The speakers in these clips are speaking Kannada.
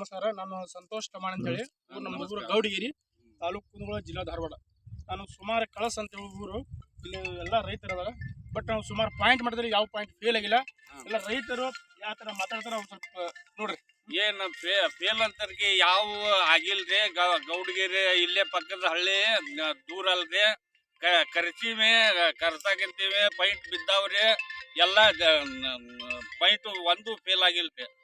ನಮಸ್ಕಾರ ನಾನು ಸಂತೋಷ್ ಟಮಾಣ್ ಅಂತೇಳಿ ಊರು ನಮ್ಮ ಊರು ಗೌಡಗಿರಿ ತಾಲೂಕು ಕುಂದಗೋಳ ಜಿಲ್ಲಾ ಧಾರವಾಡ. ನಾನು ಸುಮಾರು ಕಳಸ್ ಅಂತ ಊರು. ಇಲ್ಲಿ ಎಲ್ಲ ರೈತರು ಅದಾರ ಬಟ್ ನಾವು ಸುಮಾರು ಪಾಯಿಂಟ್ ಮಾಡಿದ್ರೆ ಯಾವ ಪಾಯಿಂಟ್ ಫೇಲ್ ಆಗಿಲ್ಲ. ಎಲ್ಲ ರೈತರು ಯಾವ ಥರ ಮಾತಾಡ್ತಾರೆ ಅವ್ರು ಸ್ವಲ್ಪ ನೋಡ್ರಿ. ಏನು ಫೇಲ್ ಅಂತರ್ಗೆ ಯಾವ ಆಗಿಲ್ರಿ? ಗೌಡಗಿರಿ ಇಲ್ಲೇ ಪಕ್ಕದ ಹಳ್ಳಿ ದೂರ ಅಲ್ರಿ. ಕ- ಕರ್ಚೀವಿ ಕರ್ಸಾಕಂತೀವಿ ಪೈಂಟ್ ಬಿದ್ದಾವ್ರಿ. ಎಲ್ಲ ಪೈಂಟ್ ಒಂದು ಫೇಲ್ ಆಗಿಲ್ರಿ.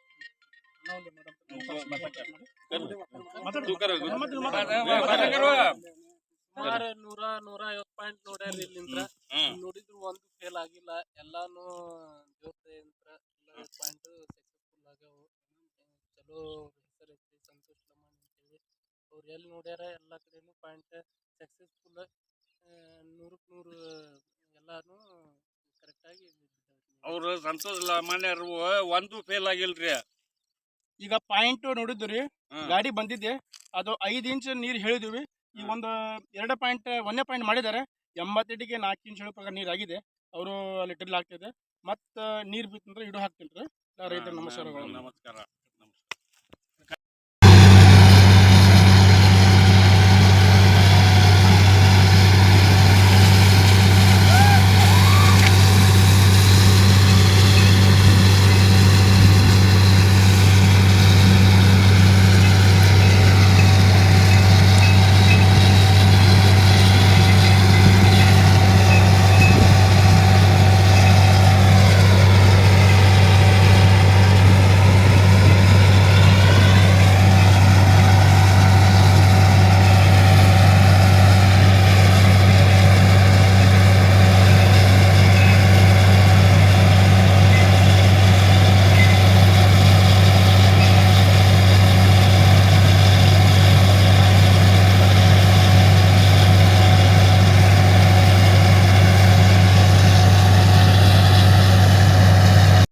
ಸುಮಾರು ನೂರ ನೂರ ಐವತ್ ಪಾಯಿಂಟ್ ನೋಡ್ಯಾರ ಇಲ್ಲಿಂದ ನೋಡಿದ್ರು ಒಂದು ಫೇಲ್ ಆಗಿಲ್ಲ ಎಲ್ಲಾನು ದಯಂತ್ರ ಎಲ್ಲ ಪಾಯಿಂಟ್ ಸಕ್ಸಸ್ಫುಲ್ ಆಗ್ಯಾವು ಚಲೋ ಹೆಸರು ಐತಿ ಸಂತೋಷ್ ಲಮಾಣ್ ಅಂತೇಳಿ ಅವ್ರು ಎಲ್ಲಿ ನೋಡ್ಯಾರ ಎಲ್ಲ ಕಡೆನೂ ಪಾಯಿಂಟ್ ಸಕ್ಸಸ್ಫುಲ್ ನೂರಕ್ಕೆ ನೂರು ಎಲ್ಲಾನು ಕರೆಕ್ಟಾಗಿ ಅವ್ರು ಸಂತೋಷ್ ಲಮಾಣ್ಯರು ಒಂದು ಫೇಲ್ ಆಗಿಲ್ರಿ. ಈಗ ಪಾಯಿಂಟ್ ನೋಡಿದ್ರಿ. ಗಾಡಿ ಬಂದಿದ್ದೆ ಅದು ಐದು ಇಂಚ್ ನೀರು ಹೇಳಿದ್ವಿ. ಈಗ ಒಂದು ಎರಡು ಪಾಯಿಂಟ್ ಒಂದೇ ಪಾಯಿಂಟ್ ಮಾಡಿದ್ದಾರೆ. ಎಂಬತ್ತೆಂಟಿಗೆ ನಾಲ್ಕು ಇಂಚ್ ಹೇಳೋ ಪ್ರಕಾರ ನೀರು ಆಗಿದೆ ಅವರು ಅಲ್ಲಿ ಡ್ರಿಲ್ ಆಗ್ತಿದೆ. ಮತ್ತು ನೀರು ಬಿತ್ತಂದ್ರೆ ಇಡು ಹಾಕ್ತೀನಿ ರೀ ರೈತರ ನಮಸ್ಕಾರಗಳು. ನಮಸ್ಕಾರ.